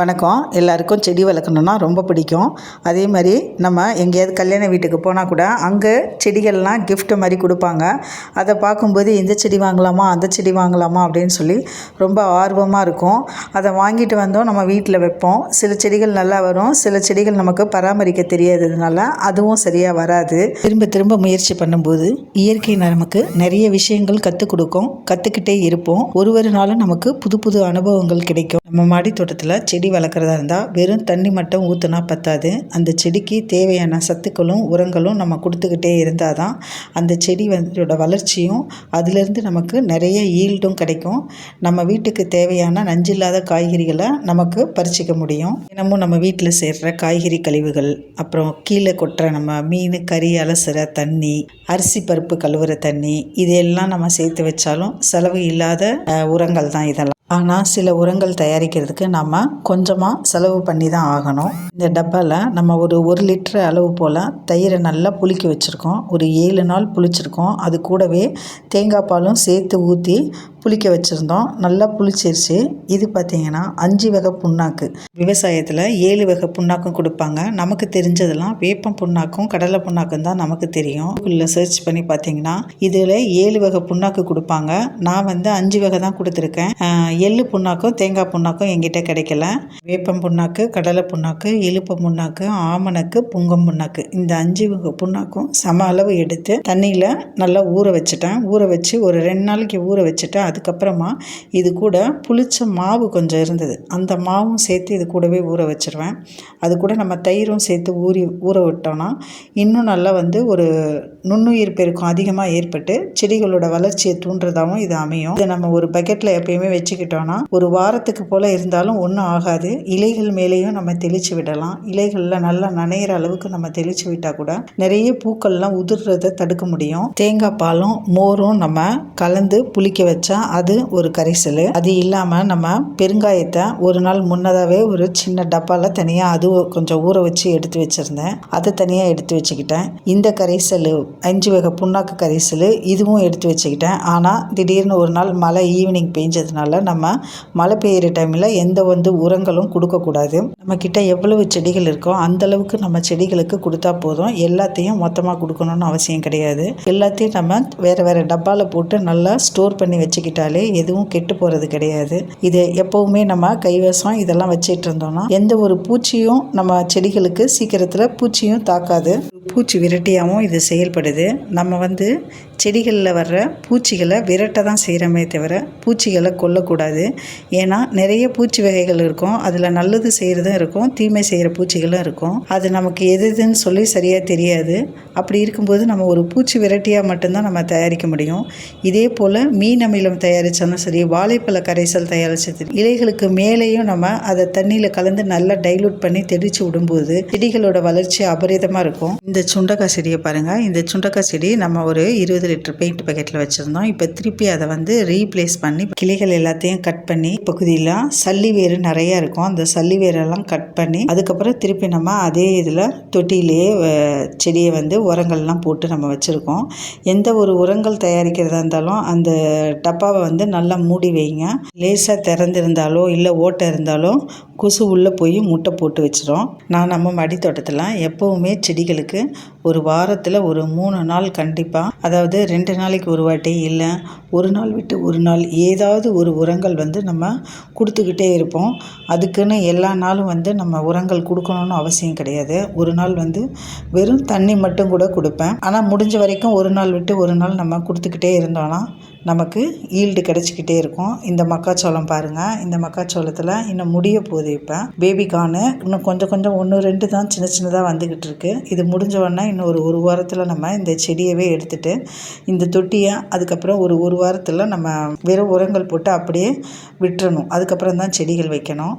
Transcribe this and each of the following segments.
வணக்கம். எல்லாருக்கும் செடி வளர்க்கணுன்னா ரொம்ப பிடிக்கும். அதே மாதிரி நம்ம எங்கேயாவது கல்யாண வீட்டுக்கு போனால் கூட அங்கே செடிகள்லாம் கிஃப்ட் மாதிரி கொடுப்பாங்க. அதை பார்க்கும்போது இந்த செடி வாங்கலாமா அந்த செடி வாங்கலாமா அப்படின்னு சொல்லி ரொம்ப ஆர்வமாக இருக்கும். அதை வாங்கிட்டு வந்தோம் நம்ம வீட்டில் வைப்போம். சில செடிகள் நல்லா வரும். சில செடிகள் நமக்கு பராமரிக்க தெரியாததுனால அதுவும் சரியாக வராது. திரும்ப திரும்ப முயற்சி பண்ணும்போது இயற்கை நமக்கு நிறைய விஷயங்கள் கற்றுக் கொடுக்கும். கற்றுக்கிட்டே இருப்போம். ஒரு ஒரு நாளும் நமக்கு புது புது அனுபவங்கள் கிடைக்கும். நம்ம மாடி தோட்டத்தில் செடி செடி வளர்க்குறதா இருந்தால் வெறும் தண்ணி மட்டும் ஊற்றுனா பத்தாது. அந்த செடிக்கு தேவையான சத்துக்களும் உரங்களும் நம்ம கொடுத்துக்கிட்டே இருந்தால் தான் அந்த செடி வந்தோட வளர்ச்சியும் அதுலேருந்து நமக்கு நிறைய ஈல்டும் கிடைக்கும். நம்ம வீட்டுக்கு தேவையான நஞ்சில்லாத காய்கறிகளை நமக்கு பறிச்சிக்க முடியும். தினமும் நம்ம வீட்டில் சேர்கிற காய்கறி கழிவுகள் அப்புறம் கீழே கொட்டுற நம்ம மீன் கறி அலசுகிற தண்ணி அரிசி பருப்பு கழுவுற தண்ணி இதையெல்லாம் நம்ம சேர்த்து வச்சாலும் செலவு இல்லாத உரங்கள் தான் இதெல்லாம். ஆனால் சில உரங்கள் தயாரிக்கிறதுக்கு நம்ம கொஞ்சமாக செலவு பண்ணி தான் ஆகணும். இந்த டப்பாவில் நம்ம ஒரு ஒரு லிட்டர் அளவு போல் தயிரை நல்லா புளிக்க வச்சுருக்கோம். ஒரு ஏழு நாள் புளிச்சிருக்கோம். அது கூடவே தேங்காய் பாலும் சேர்த்து ஊற்றி புளிக்க வச்சுருந்தோம். நல்லா புளிச்சிருச்சு. இது பார்த்திங்கன்னா அஞ்சு வகை புண்ணாக்கு. விவசாயத்தில் ஏழு வகை புண்ணாக்கும் கொடுப்பாங்க. நமக்கு தெரிஞ்சதெல்லாம் வேப்பம் புண்ணாக்கும் கடலை புண்ணாக்கும் தான் நமக்கு தெரியும். உள்ள சர்ச் பண்ணி பார்த்தீங்கன்னா இதில் ஏழு வகை புண்ணாக்கு கொடுப்பாங்க. நான் வந்து அஞ்சு வகை தான் கொடுத்துருக்கேன். எள்ளு புண்ணாக்கும் தேங்காய் புண்ணாக்கும் எங்கிட்ட கிடைக்கல. வேப்பம் புண்ணாக்கு கடலை புண்ணாக்கு இழுப்ப புண்ணாக்கு ஆமணக்கு புங்கம் புண்ணாக்கு. இந்த அஞ்சு வகை புண்ணாக்கும் சம அளவு எடுத்து தண்ணியில் நல்லா ஊற வச்சுட்டேன். ஊற வச்சு ஒரு ரெண்டு நாளைக்கு ஊற வச்சுட்டேன் அதுக்கப்புறமா இது கூட புளிச்ச மாவு கொஞ்சம் இருந்தது. அந்த மாவும் சேர்த்து இது கூடவே ஊற வச்சிருவேன். அது கூட நம்ம தயிரும் சேர்த்து ஊறி ஊற விட்டோன்னா இன்னும் நல்லா வந்து ஒரு நுண்ணுயிர் பெருக்கம் அதிகமாக ஏற்பட்டு செடிகளோட வளர்ச்சியை தூண்டுறதாகவும் இது அமையும். இதை நம்ம ஒரு பக்கெட்டில் எப்பயுமே வச்சுக்கிட்டோன்னா ஒரு வாரத்துக்கு போல் இருந்தாலும் ஒன்றும் ஆகாது. இலைகள் மேலேயும் நம்ம தெளித்து விடலாம். இலைகளில் நல்லா நனையிற அளவுக்கு நம்ம தெளித்து விட்டால் கூட நிறைய பூக்கள்லாம் உதிர்றதை தடுக்க முடியும். தேங்காய் பாலும் மோரும் நம்ம கலந்து புளிக்க வச்சா அது ஒரு கரைசல். அது இல்லாமல் நம்ம பெருங்காயத்தை ஒரு நாள் முன்னதாகவே ஒரு சின்ன டப்பாவில் தனியாக அது கொஞ்சம் ஊற வச்சு எடுத்து வச்சுருந்தேன். அதை தனியாக எடுத்து வச்சுக்கிட்டேன். இந்த கரைசல் அஞ்சு வகை புண்ணாக்கு கரைசல் இதுவும் எடுத்து வச்சுக்கிட்டேன். ஆனால் திடீர்னு ஒரு நாள் மழை ஈவினிங் பெஞ்சதுனால நம்ம மழை பெய்கிற டைமில் எந்த வந்து உரங்களும் கொடுக்கக்கூடாது நம்மக்கிட்ட எவ்வளவு செடிகள் இருக்கோ அந்த அளவுக்கு நம்ம செடிகளுக்கு கொடுத்தா போதும். எல்லாத்தையும் மொத்தமாக கொடுக்கணும்னு அவசியம் கிடையாது. எல்லாத்தையும் நம்ம வேறு வேறு டப்பாவில் போட்டு நல்லா ஸ்டோர் பண்ணி வச்சுக்கிட்டாலே எதுவும் கெட்டு போகிறது கிடையாது. இது எப்போவுமே நம்ம கைவசம் இதெல்லாம் வச்சிட்டு இருந்தோம்னா எந்த ஒரு பூச்சியும் நம்ம செடிகளுக்கு சீக்கிரத்தில் பூச்சியும் தாக்காது. பூச்சி விரட்டியாகவும் இது செயல்படுது. நம்ம வந்து செடிகளில் வர்ற பூச்சிகளை விரட்ட தான் செய்கிறோமே தவிர பூச்சிகளை கொல்லக்கூடாது. ஏன்னா நிறைய பூச்சி வகைகள் இருக்கும். அதில் நல்லது செய்கிறதும் இருக்கும். தீமை செய்கிற பூச்சிகளும் இருக்கும். அது நமக்கு எது எதுன்னு சொல்லி சரியாக தெரியாது. அப்படி இருக்கும்போது நம்ம ஒரு பூச்சி விரட்டியாக மட்டும்தான் நம்ம தயாரிக்க முடியும். இதே போல் மீன் அமிலம் தயாரித்தாலும் சரி வாழைப்பழ கரைசல் தயாரித்தது இலைகளுக்கு மேலேயும் நம்ம அதை தண்ணியில் கலந்து நல்லா டைலூட் பண்ணி தெளித்து விடும்போது செடிகளோட வளர்ச்சி அபரிதமாக இருக்கும். இந்த சுண்டக்காய் செடியை பாருங்கள் இந்த சுண்டக்காய் செடி நம்ம ஒரு இருபது லிட்டர் பெயிண்ட் பக்கெட்டில் வச்சுருந்தோம். இப்போ திருப்பி அதை வந்து ரீப்ளேஸ் பண்ணி கிளைகள் எல்லாத்தையும் கட் பண்ணி பகுதியில் சல்லி வேறு நிறையா இருக்கும். அந்த சல்லி வேரெல்லாம் கட் பண்ணி அதுக்கப்புறம் திருப்பி நம்ம அதே இதில் தொட்டியிலேயே செடியை வந்து உரங்கள்லாம் போட்டு நம்ம வச்சுருக்கோம். எந்த ஒரு உரங்கள் தயாரிக்கிறதா இருந்தாலும் அந்த டப்பாவை வந்து நல்லா மூடி வைங்க. லேசாக திறந்திருந்தாலோ இல்லை ஓட்டை இருந்தாலோ கொசு உள்ளே போய் முட்டை போட்டு வச்சிரும். நான் நம்ம மடி தோட்டத்தில் எப்போவுமே செடிகளுக்கு ஒரு வாரத்தில் ஒரு மூணு நாள் கண்டிப்பாக அதாவது ரெண்டு நாளைக்கு ஒரு வாட்டி இல்லை ஒரு நாள் விட்டு ஒரு நாள் ஏதாவது ஒரு உரங்கள் வந்து நம்ம கொடுத்துக்கிட்டே இருப்போம். அதுக்குன்னு எல்லா நாளும் வந்து நம்ம உரங்கள் கொடுக்கணும்னு அவசியம் கிடையாது. ஒரு நாள் வந்து வெறும் தண்ணி மட்டும் கூட கொடுப்பேன். ஆனால் முடிஞ்ச வரைக்கும் ஒரு நாள் விட்டு ஒரு நாள் நம்ம கொடுத்துக்கிட்டே இருந்தோன்னா நமக்கு ஈல்டு கிடச்சிக்கிட்டே இருக்கும். இந்த மக்காச்சோளம் பாருங்கள் இந்த மக்காச்சோளத்தில் இன்னும் முடிய போகுது இப்போ பேபி இன்னும் கொஞ்சம் கொஞ்சம் ஒன்று ரெண்டு தான் சின்ன சின்னதாக வந்துக்கிட்டு இருக்கு. இது முடிஞ்ச உடனே இன்னும் ஒரு ஒரு வாரத்தில் நம்ம இந்த செடியவே எடுத்துகிட்டு இந்த தொட்டியை அதுக்கப்புறம் ஒரு ஒரு வாரத்தில் நம்ம வெறும் உரங்கள் போட்டு அப்படியே விட்டுறணும். அதுக்கப்புறம் தான் செடிகள் வைக்கணும்.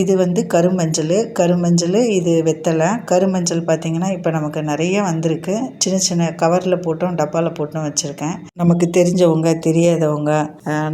இது வந்து கருமஞ்சள் கருமஞ்சள் இது வெத்தலை. கருமஞ்சள் பார்த்திங்கன்னா இப்போ நமக்கு நிறைய வந்திருக்கு. சின்ன சின்ன கவரில் போட்டும் டப்பாவில் போட்டும் வச்சுருக்கேன். நமக்கு தெரிஞ்சவங்க தெரியாதவங்க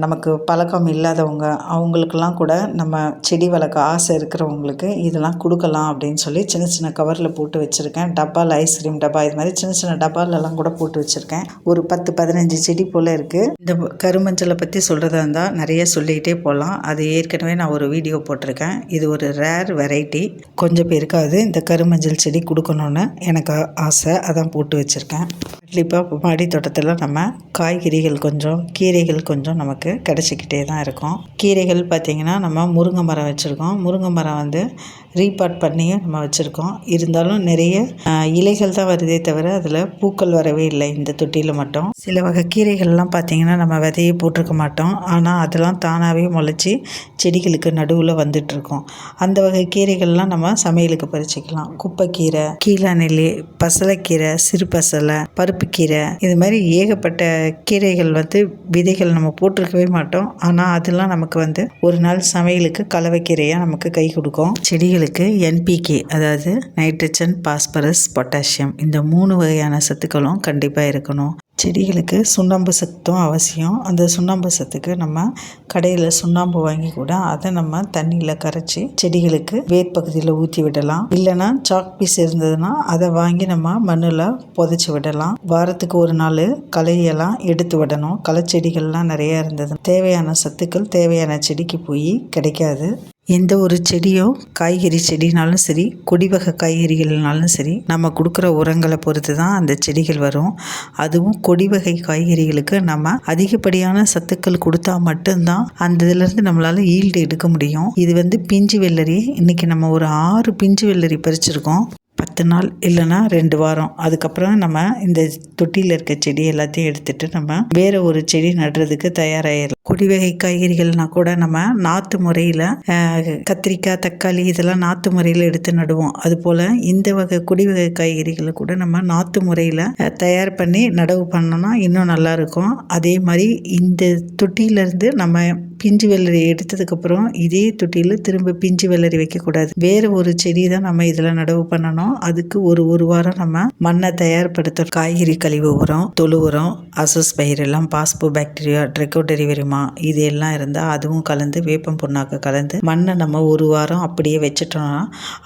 நமக்கு பழக்கம் இல்லாதவங்க அவங்களுக்கெல்லாம் கூட நம்ம செடி வளர்க்க ஆசை இருக்கிறவங்களுக்கு இதெல்லாம் கொடுக்கலாம் அப்படின்னு சொல்லி சின்ன சின்ன கவரில் போட்டு வச்சுருக்கேன். டப்பாவில் ஐஸ்கிரீம் பெர்ஃப்யூம் டப்பா. இது மாதிரி சின்ன சின்ன டப்பாலெல்லாம் கூட போட்டு வச்சுருக்கேன். ஒரு பத்து பதினஞ்சு செடி போல் இருக்குது இந்த கருமஞ்சளை பற்றி சொல்கிறதா இருந்தால் நிறைய சொல்லிக்கிட்டே போகலாம் அது ஏற்கனவே நான் ஒரு வீடியோ போட்டிருக்கேன். இது ஒரு ரேர் வெரைட்டி கொஞ்சம் பேருக்காவது இந்த கருமஞ்சள் செடி கொடுக்கணுன்னு எனக்கு ஆசை. அதான் போட்டு வச்சுருக்கேன். கண்டிப்பாக மாடி தோட்டத்தில் நம்ம காய்கறிகள் கொஞ்சம் கீரைகள் கொஞ்சம் நமக்கு கிடச்சிக்கிட்டே தான் இருக்கும். கீரைகள் பார்த்திங்கன்னா நம்ம முருங்கை மரம் வச்சுருக்கோம். முருங்கை மரம் வந்து ரீபாட் பண்ணியும் நம்ம வச்சுருக்கோம். இருந்தாலும் நிறைய இலைகள் தான் வருதே தவிர அதில் பூக்கள் வரவே இல்லை இந்த தொட்டியில் மட்டும். சில வகை கீரைகள்லாம் பார்த்திங்கன்னா நம்ம விதையை போட்டிருக்க மாட்டோம். ஆனால் அதெல்லாம் தானாகவே முளைச்சி செடிகளுக்கு நடுவில் வந்துட்டுருக்கோம். அந்த வகை கீரைகள்லாம் நம்ம சமையலுக்கு பறிச்சிக்கலாம். குப்பைக்கீரை கீழாநெல்லி பசலைக்கீரை சிறு பசலை பருப்புக்கீரை இது மாதிரி ஏகப்பட்ட கீரைகள் வந்து விதைகள் நம்ம போட்டிருக்கவே மாட்டோம். ஆனால் அதெல்லாம் நமக்கு வந்து ஒரு நாள் சமையலுக்கு கலவைக்கீரையாக நமக்கு கை கொடுக்கும். செடிகளுக்கு என்பிகே அதாவது நைட்ரஜன் பாஸ்பரஸ் பொட்டாசியம் இந்த மூணு வகையான சத்துக்களும் கண்டிப்பாக இருக்கணும். செடிகளுக்கு சுண்ணாம்பு சத்தும் அவசியம். அந்த சுண்ணாம்பு சத்துக்கு நம்ம கடையில் சுண்ணாம்பு வாங்கி கூட அதை நம்ம தண்ணியில் கரைச்சி செடிகளுக்கு வேர் பகுதியில் ஊற்றி விடலாம். இல்லைன்னா சாக் பீஸ் இருந்ததுன்னா அதை வாங்கி நம்ம மண்ணில் புதைச்சி விடலாம். வாரத்துக்கு ஒரு நாள் களையெல்லாம் எடுத்து விடணும். களை செடிகள்லாம் நிறையா இருந்தது. தேவையான சத்துக்கள் தேவையான செடிக்கு போய் கிடைக்காது. எந்த ஒரு செடியோ காய்கறி செடினாலும் சரி கொடிவகை காய்கறிகள்னாலும் சரி நம்ம கொடுக்குற உரங்களை பொறுத்து தான் அந்த செடிகள் வரும். அதுவும் கொடிவகை காய்கறிகளுக்கு நம்ம அதிகப்படியான சத்துக்கள் கொடுத்தா மட்டும்தான் அந்த இதுலேருந்து நம்மளால் ஈல்டு எடுக்க முடியும். இது வந்து பிஞ்சு வெள்ளரி. இன்றைக்கி நம்ம ஒரு ஆறு பிஞ்சு வெள்ளரி பறிச்சிருக்கோம். பத்து நாள் இல்லைன்னா ரெண்டு வாரம். அதுக்கப்புறம் நம்ம இந்த தொட்டியில் இருக்க செடி எல்லாத்தையும் எடுத்துட்டு நம்ம வேறு ஒரு செடி நடுறதுக்கு தயாராகிடலாம் கொடி வகை காய்கறிகள்னா கூட நம்ம நாற்று முறையில் கத்திரிக்காய் தக்காளி இதெல்லாம் நாற்று முறையில் எடுத்து நடுவோம். அதுபோல் இந்த வகை கொடி வகை காய்கறிகளை கூட நம்ம நாற்று முறையில் தயார் பண்ணி நடவு பண்ணோம்னா இன்னும் நல்லா இருக்கும். அதே மாதிரி இந்த தொட்டியிலேருந்து நம்ம பிஞ்சு வெள்ளரி எடுத்ததுக்கப்புறம் இதே தொட்டியில் திரும்ப பிஞ்சு வெள்ளரி வைக்கக்கூடாது வேறு ஒரு செடி தான் நம்ம இதில் நடவு பண்ணணும். அதுக்கு ஒரு ஒரு வாரம் நம்ம மண்ணை தயார்படுத்த காய்கறி கழிவு உரம் தொழு உரம் அசஸ் பயிர் எல்லாம் பாஸ்போ பாக்டீரியா ட்ரெக்கோடெரிவரிமா இது எல்லாம் இருந்தால் அதுவும் கலந்து வேப்பம் புண்ணாக்கு கலந்து மண்ணை நம்ம ஒரு வாரம் அப்படியே வச்சிட்டோம்னா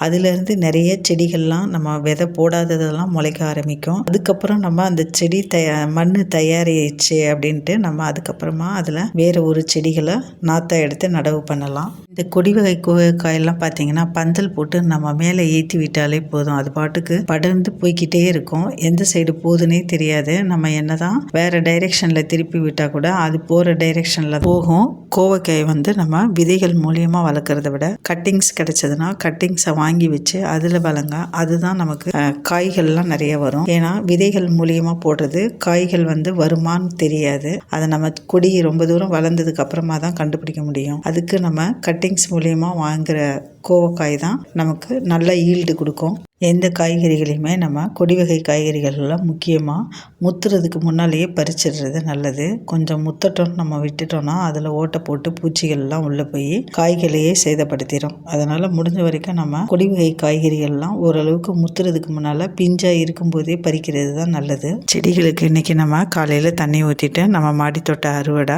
அதுலேருந்து நிறைய செடிகள்லாம் நம்ம விதை போடாததெல்லாம் முளைக்க ஆரம்பிக்கும். அதுக்கப்புறம் நம்ம அந்த செடி தயா மண் தயாரிச்சு அப்படின்ட்டு நம்ம அதுக்கப்புறமா அதில் வேறு ஒரு செடிகளை நாற்றை எடுத்து நடவு பண்ணலாம். இந்த கொடி வகை காயெல்லாம் பார்த்தீங்கன்னா பந்தல் போட்டு நம்ம மேலே ஏற்றி விட்டாலே போதும். அது பாட்டுக்கு படர்ந்து போய்க்கிட்டே இருக்கும். எந்த சைடு போகுதுன்னே தெரியாது. நம்ம என்ன தான் வேறு டைரெக்ஷனில் திருப்பி விட்டால் கூட அது போகிற டைரெக்ஷனில் போகும். கோவக்காயை வந்து நம்ம விதைகள் மூலியமாக வளர்க்குறத விட கட்டிங்ஸ் கிடச்சதுன்னா கட்டிங்ஸை வாங்கி வச்சு அதில் வளங்க. அதுதான் நமக்கு காய்கள்லாம் நிறைய வரும். ஏன்னா விதைகள் மூலியமாக போடுறது காய்கள் வந்து வருமான்னு தெரியாது. அதை நம்ம கொடி ரொம்ப தூரம் வளர்ந்ததுக்கு அப்புறமா தான் கண்டுபிடிக்க முடியும். அதுக்கு நம்ம கட்டிங்ஸ் மூலியமாக வாங்குற கோவக்காய் தான் நமக்கு நல்ல ஈல்டு கொடுக்கும். எந்த காய்கறிகளையுமே நம்ம கொடி வகை காய்கறிகள்லாம் முக்கியமாக முத்துறதுக்கு முன்னாலேயே பறிச்சிடுறது நல்லது. கொஞ்சம் முத்தட்டும் நம்ம விட்டுட்டோம்னா அதில் ஓட்டை போட்டு பூச்சிகள்லாம் உள்ளே போய் காய்களையே சேதப்படுத்திடும் அதனால் முடிஞ்ச வரைக்கும் நம்ம கொடி வகை காய்கறிகள்லாம் ஓரளவுக்கு முத்துறதுக்கு முன்னால் பிஞ்சாக இருக்கும்போதே பறிக்கிறது தான் நல்லது. செடிகளுக்கு இன்றைக்கி நம்ம காலையில் தண்ணி ஊற்றிட்டு நம்ம மாடித்தோட்ட அறுவடை